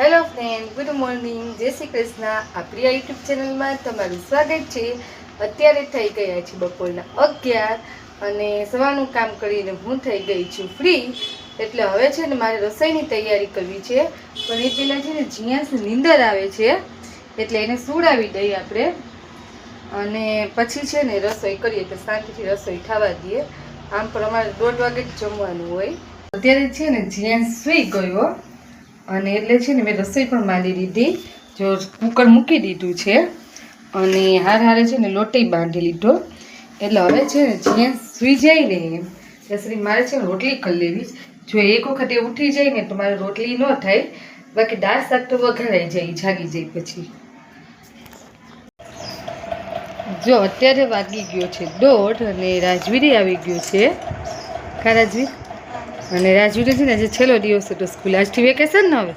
Hello friend, good morning. જય શ્રી કૃષ્ણ. આ Priya YouTube ચેનલમાં તમારું સ્વાગત છે. અત્યારે થઈ ગયા છે બપોરના અગિયાર અને સવારનું કામ કરીને હું થઈ ગઈ છું ફ્રી. એટલે હવે છે ને મારે રસોઈની તૈયારી કરવી છે. પણ એ પહેલાં છે ને જીયાસ નીંદર આવે છે. એટલે એને સુડાવી દઈએ આપણે. અને પછી છે ને રસોઈ કરીએ તો શાંતિથી રસોઈ થવા દઈએ. આમ પણ અમારે દોઢ વાગે જ જમવાનું હોય. અત્યારે છે ને જીયાસ સુઈ ગયો. અને એટલે છે ને મેં રસોઈ પણ માંડી દીધી જો કુકર મૂકી દીધું છે અને હાર હારે છે ને લોટી બાંધી લીધો. એટલે હવે છે ને જ્યાં સૂઈ જાય ને એમ. એટલે મારે છે ને રોટલી કરી લેવી જો એક વખત ઉઠી જાય ને તો મારે રોટલી ન થાય. બાકી દાળ શાક તો વઘારાઈ જાય, જાગી જાય પછી. જો અત્યારે વાગી ગયો છે દોઢ અને રાજવીરી આવી ગયો છે. કા રાજવીર અને રાજવીરે છે ને આજે છેલ્લો દિવસ હતો સ્કૂલ. આજથી વેકેશન ને હવે?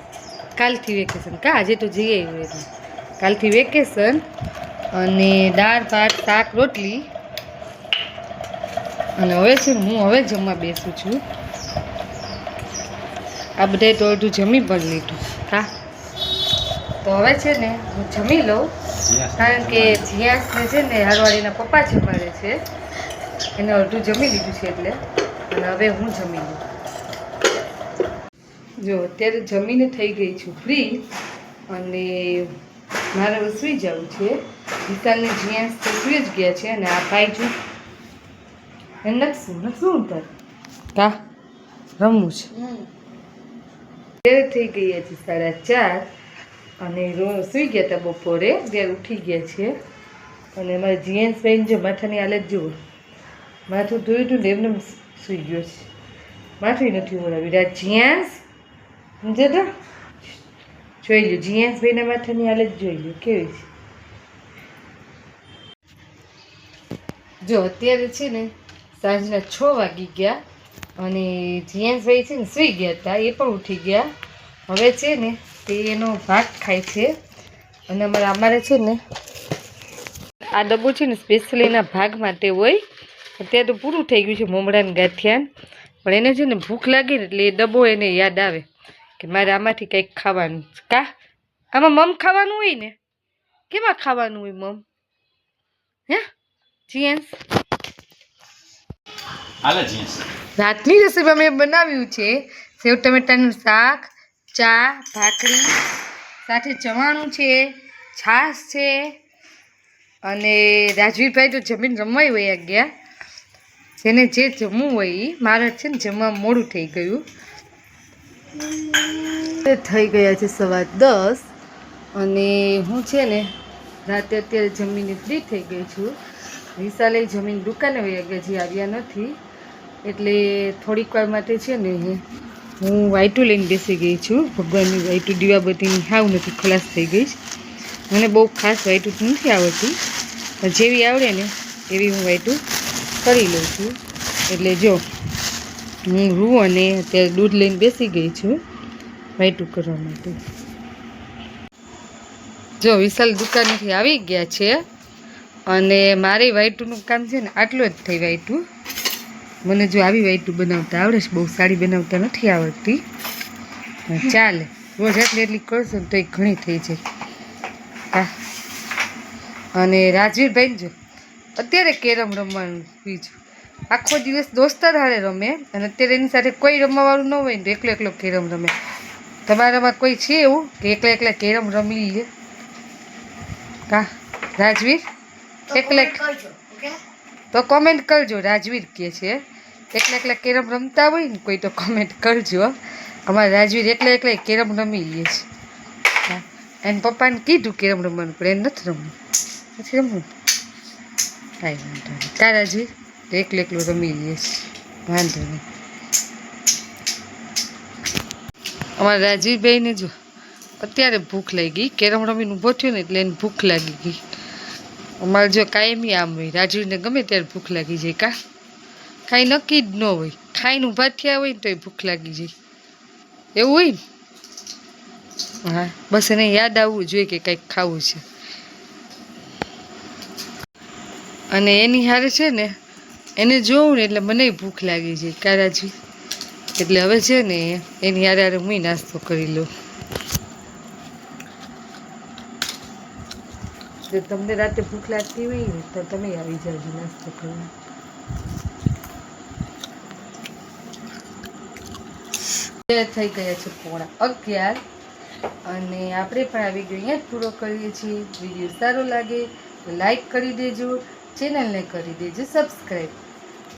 કાલથી વેકેશન કા? આજે તો જઈ આવ્યું એટલે કાલથી વેકેશન અને દાળ ભાત શાક રોટલી. અને હવે છે હું હવે જમવા બેસું છું. આ બધાએ તો અડધું જમી પણ લીધું. હા તો હવે છે ને હું જમી લઉં. કારણ કે જીયાસને છે ને હારવાડીના પપ્પા જમાડે છે. એને અડધું જમી લીધું છે એટલે. અને હવે હું જમી લઉં. જો અત્યારે જમીને થઈ ગઈ છું ફ્રી અને મારે હવે સૂઈ જવું છે. વિશાલને જ્યાં તો સૂઈ જ ગયા છે અને આ ભાઈ જો એને નથી શું નથી શું તાર? કા? રમવું છે. અત્યારે થઈ ગયા છે સાડા ચાર અને રો સૂઈ ગયા હતા બપોરે ત્યારે ઉઠી ગયા છે. અને અમારે જીએન્સ બેન જો માથાની હાલત જુઓ. માથું ધોયું હતું ને એમને સૂઈ ગયો છે. માથું નથી મોડાવ્યું રાત જીયાસ સમજે તો? જોઈ લો જીયાસભાઈના માથાની હાલત જોઈ લો કેવી છે? જો, અત્યારે છે ને, સાંજના છ વાગી ગયા અને જીયાસભાઈ છે ને સૂઈ ગયા હતા, એ પણ ઉઠી ગયા. હવે છે ને, તે એનો ભાત ખાય છે અને અમારે અમારે છે ને આ ડબ્બો છે ને સ્પેશિયલી એના ભાગ માટે હોય. અત્યારે તો પૂરું થઈ ગયું છે મમડાને ગાંઠિયાન. પણ એને છે ને ભૂખ લાગે ને એટલે એ ડબ્બો એને યાદ આવે. કે મારે આમાંથી કંઈક ખાવાનું કા? આમાં મમ ખાવાનું હોય ને? કેમાં ખાવાનું હોય મમ? હે? જીએન્સ રાતની રસોઈમાં મેં બનાવ્યું છે. સેવ ટમેટાનું શાક ચા ભાખરી સાથે ચવાણું છે છાશ છે અને રાજવીરભાઈ તો જમીન રમવાય વયા ગયા જેને જે જમવું હોય એ મારે છે ને જમવા મોડું થઈ ગયું. થઈ ગયા છે સવા દસ અને હું છે ને રાતે અત્યારે જમીને ફ્રી થઈ ગઈ છું. વિશાલે જમીન દુકાને વયા આવ્યા નથી. એટલે થોડીક વાર માટે છે ને હું વાઈટું લઈને બેસી ગઈ છું. ભગવાનની વાઈટું દીવાબત્તીની હાવ નથી, ખલાસ થઈ ગઈ મને બહુ ખાસ વાઈટું નથી આવડતી. જેવી આવડે ને એવી હું વાઈટું કરી લઉં છું. એટલે જો હું રૂ અને અત્યારે દૂધ લઈને બેસી ગઈ છું વાઈટું કરવા માટે. જો વિશાલ દુકાનેથી આવી ગયા છે અને મારી વાઈટુનું કામ છે ને આટલું જ થઈ વાઈટું મને જો આવી વાઈટું બનાવતા આવડે છે, બહુ સારી બનાવતા નથી આવડતી. ચાલે, રોજ આટલી એટલી કરશો ને તો એ ઘણી થઈ જાય. હા. અને રાજવીરભાઈ જો, અત્યારે કેરમ રમવાનું બીજું. આખો દિવસ દોસ્તાર હારે રમે અને અત્યારે એની સાથે કોઈ રમવાવાળું ન હોય ને તો એકલો એકલો કેરમ રમે. તમારામાં કોઈ છે એવું કે એકલા એકલા કેરમ રમી લે? કા? રાજવીર? એકલા તો કોમેન્ટ કરજો રાજવીર કે છે. એકલા એકલા કેરમ રમતા હોય ને કોઈ તો કોમેન્ટ કરજો અમારા રાજવીર એકલા એકલા કેરમ રમી લે છે. એને પપ્પાને કીધું કેરમ રમવાનું પણ એને નથી રમવું. નથી રમવું? કાંઈ વાંધો નહીં. કા રાજવીર? એકલું એકલું રમી લે છે વાંધો નહીં. અમારા રાજવીરભાઈને જો અત્યારે ભૂખ લાગી. કેરમ રમીને ઊભો થયો ને એટલે એને ભૂખ લાગી ગઈ. અમારે જો કાયમી આમ હોય. રાજવીરને ગમે ત્યારે ભૂખ લાગી જાય કા? કાંઈ નક્કી જ ન હોય. ખાઈને ઊભા થયા હોય ને તોય ભૂખ લાગી જાય. એવું હોય ને? હા, બસ એને યાદ આવવું જોઈએ કે કંઈક ખાવું છે. અને એની હારે છે ને એને જોઉં ને એટલે મને ભૂખ લાગી છે કારાજી એટલે હવે છે ને, એની યારે યારે હું નાસ્તો કરી લઉં. જો તમને રાતે ભૂખ લાગતી હોય ને, તો તમે આવી જાજો નાસ્તો કરવા. થઈ ગયા છે પોણા અગિયાર. અને આપણે પણ આવી ગઈ અહીંયા પૂરો કરીએ છીએ. વીડિયો સારો લાગે તો લાઈક કરી દેજો. ચેનલને કરી દેજો સબસ્ક્રાઈબ